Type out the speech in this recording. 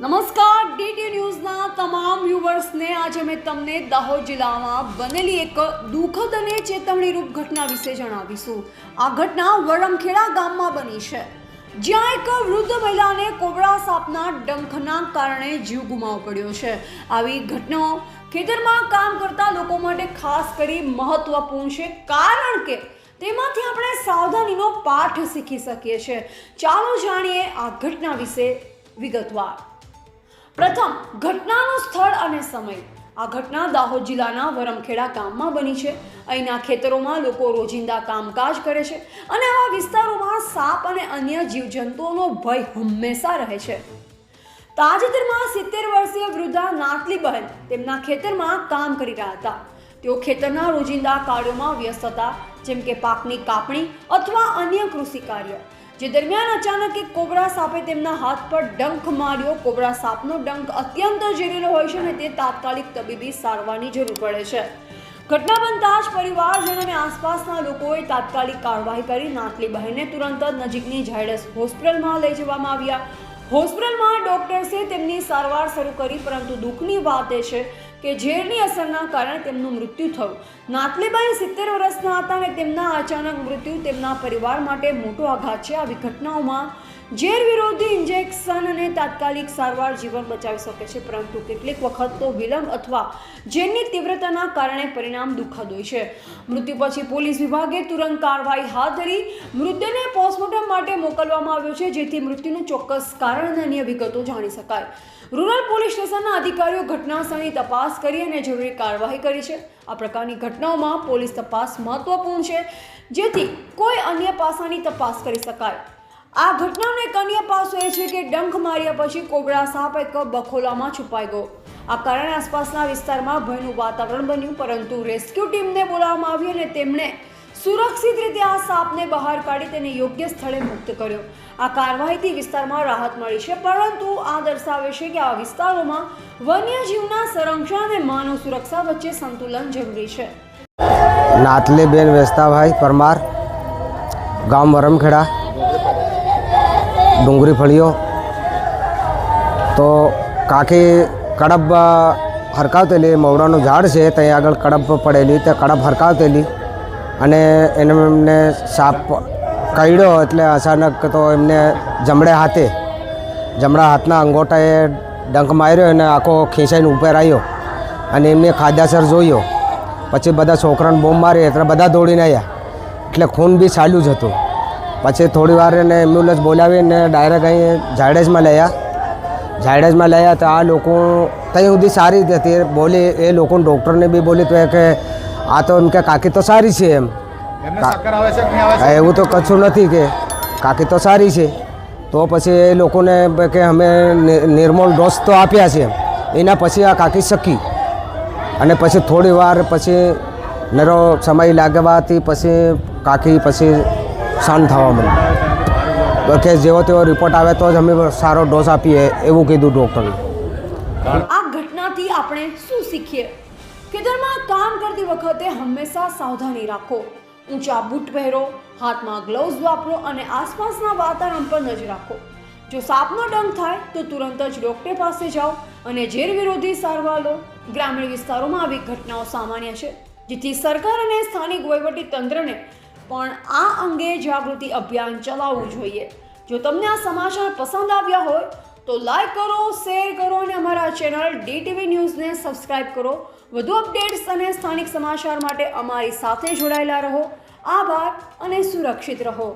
નમસ્કાર ડીટી ન્યૂઝના તમામ વ્યુવર્સને આજે મેં તમને દાહોદ જિલ્લામાં બનેલી એક દુઃખદ અને ચેતવણીરૂપ ઘટના વિશે જણાવીશું. આ ઘટના વરમખેડા ગામમાં બની છે. જ્યાં એક વૃદ્ધ મહિલાને કોબરા સાપના ડંખના કારણે જીવ ગુમાવવો પડ્યો છે. આવી ઘટનાઓ ખેતરમાં કામ કરતા લોકો માટે ખાસ કરી મહત્વપૂર્ણ છે, કારણ કે તેમાંથી આપણે સાવધાનીનો પાઠ શીખી શકીએ છીએ. ચાલો જાણીએ આ ઘટના વિશે વિગતવાર. પ્રથમ, ઘટનાનું સ્થળ અને સમય. આ ઘટના દાહોદ જિલ્લાના વરમખેડા ગામમાં બની છે. અહીંના ખેતરોમાં લોકો રોજિંદા કામકાજ કરે છે અને આવા વિસ્તારોમાં સાપ અને અન્ય જીવજંતુઓનો ભય હંમેશા રહે છે. તાજેતરમાં સિત્તેર વર્ષીય વૃદ્ધા નાતલીબહેન તેમના ખેતરમાં કામ કરી રહ્યા હતા. તેઓ ખેતરના રોજિંદા કાર્યોમાં વ્યસ્ત હતા, જેમ કે પાકની કાપણી અથવા અન્ય કૃષિ કાર્ય. જે દરમિયાન અચાનક એક કોબરા સાપે તેમના હાથ પર ડંખ માર્યો. કોબરા સાપનો ડંખ અત્યંત ઝેરીલો હોય છે અને તે તાત્કાલિક તબીબી સારવારની જરૂર પડે છે. ઘટના બનતા જ પરિવારજન અને આસપાસના લોકોએ તાત્કાલિક કાર્યવાહી કરી. નાતલી બહેનને તુરંત જ નજીકની ઝાયડસ હોસ્પિટલમાં લઈ જવામાં આવ્યા. હોસ્પિટલમાં ડોક્ટર્સે તેમની સારવાર શરૂ કરી, પરંતુ દુઃખની વાત એ છે કે ઝેરની અસરના કારણે તેમનું મૃત્યુ થયું. નાતલીબાઈ સિત્તેર વર્ષના હતા અને તેમના અચાનક મૃત્યુ તેમના પરિવાર માટે મોટો આઘાત છે. આવી ઘટનાઓમાં ઝેર વિરોધી ઇન્જેક્શન અને તાત્કાલિક સારવાર જીવન બચાવી શકે છે, પરંતુ કેટલીક વખત તો વિલંબ અથવા ઝેરની તીવ્રતાના કારણે પરિણામ દુઃખદ હોય છે. મૃત્યુ પછી પોલીસ વિભાગે તુરંત કાર્યવાહી હાથ ધરી, મૃતદેહને મોકલવામાં આવ્યો છે, જેથી મૃત્યુનું ચોક્કસ કારણ અને અન્ય વિગતો જાણી શકાય. રૂરલ પોલીસ સ્ટેશનના અધિકારીઓ ઘટના સ્થળની તપાસ કરી અને જરૂરી કાર્યવાહી કરી છે. આ પ્રકારની ઘટનાઓમાં પોલીસ તપાસ મહત્વપૂર્ણ છે, જેથી કોઈ અન્ય પાસાની તપાસ કરી શકાય. આ ઘટનાનો એક અન્ય પાસો એ છે કે ડંખ માર્યા પછી કોબરા સાપ એક બખોલામાં છુપાઈ ગયો. આ કારણે આસપાસના વિસ્તારમાં ભયનું વાતાવરણ બન્યું, પરંતુ રેસ્ક્યુ ટીમને બોલાવવામાં આવી અને તેમણે સુરક્ષિત રીતે આ સાપને બહાર કાઢી તેને યોગ્ય સ્થળે મુક્ત કર્યો. આ કાર્યવાહીથી વિસ્તારમાં રાહત મળી છે, પરંતુ આ દર્શાવે છે કે આ વિસ્તારોમાં વન્યજીવના સંરક્ષણ અને માનવ સુરક્ષા વચ્ચે સંતુલન જરૂરી છે. નાતલેબેન વેસ્તાભાઈ પરમાર, ગામ વરમખેડા, ડુંગરી ફળીઓ તો કાકી કડબ હરકાવતેલી, મવડાનું ઝાડ છે, ત્યાં આગળ કડબ પડેલી તે કડબ હરકાવતેલી. અને એને એમને સાપ કરડ્યો એટલે અચાનક તો એમને જમણે હાથે, જમણા હાથના અંગોટાએ ડંખ માર્યો અને આખો ખેંચાઈને ઉપર આવ્યો અને એમને ખાદ્યાસર જોયો. પછી બધા છોકરાને બોમ્બ મારી એટલે બધા દોડીને આવ્યા એટલે ખૂન બી ચાલ્યું જ હતું. પછી થોડી વાર એને એમ્બ્યુલન્સ બોલાવીને ડાયરેક્ટ અહીં ઝાયડેજમાં લયા ઝાયડેજમાં લયા તો આ લોકો ત્યાં સુધી સારી રીતે હતી. બોલી એ લોકોને ડૉક્ટરને બી બોલી તો કે આ તો એમ કે કાકી તો સારી છે એમ. એવું તો કશું નથી કે. કાકી તો સારી છે. તો પછી એ લોકોને કે અમે નિર્મોલ ડોઝ તો આપ્યા છે એના પછી આ કાકી શકી. અને પછી થોડી વાર પછી નરો સમય લાગવાથી પછી કાકી પછી શાંત થવા માંડી. કે જેવો તેવો રિપોર્ટ આવે તો જ અમે સારો ડોઝ આપીએ એવું કીધું ડૉક્ટરે આ ઘટનાથી આપણે શું શીખીએ? ખેતરમાં કામ કરતી વખતે હંમેશા સાવધાની રાખો. ઊંચા બૂટ પહેરો, હાથમાં ગ્લવ્સ વાપરો અને આસપાસના વાતાવરણ પર નજર રાખો. જો સાપનો ડંખ થાય, તો તુરંત જ ડૉક્ટર પાસે જાઓ અને ઝેર વિરોધી સારવાર લો. ગ્રામીણ વિસ્તારોમાં આવી ઘટનાઓ સામાન્ય છે, જેથી સરકાર અને સ્થાનિક વહીવટી તંત્રને પણ આ અંગે જાગૃતિ અભિયાન ચલાવવું જોઈએ. જો તમને આ સમાચાર પસંદ આવ્યા હોય તો લાઈક કરો શેર કરો અને અમારા ચેનલ ડીટીવી ન્યૂઝને સબસ્ક્રાઇબ કરો. વધુ અપડેટ્સ અને સ્થાનિક સમાચાર માટે અમારી સાથે જોડાયેલા રહો. આભાર અને સુરક્ષિત રહો.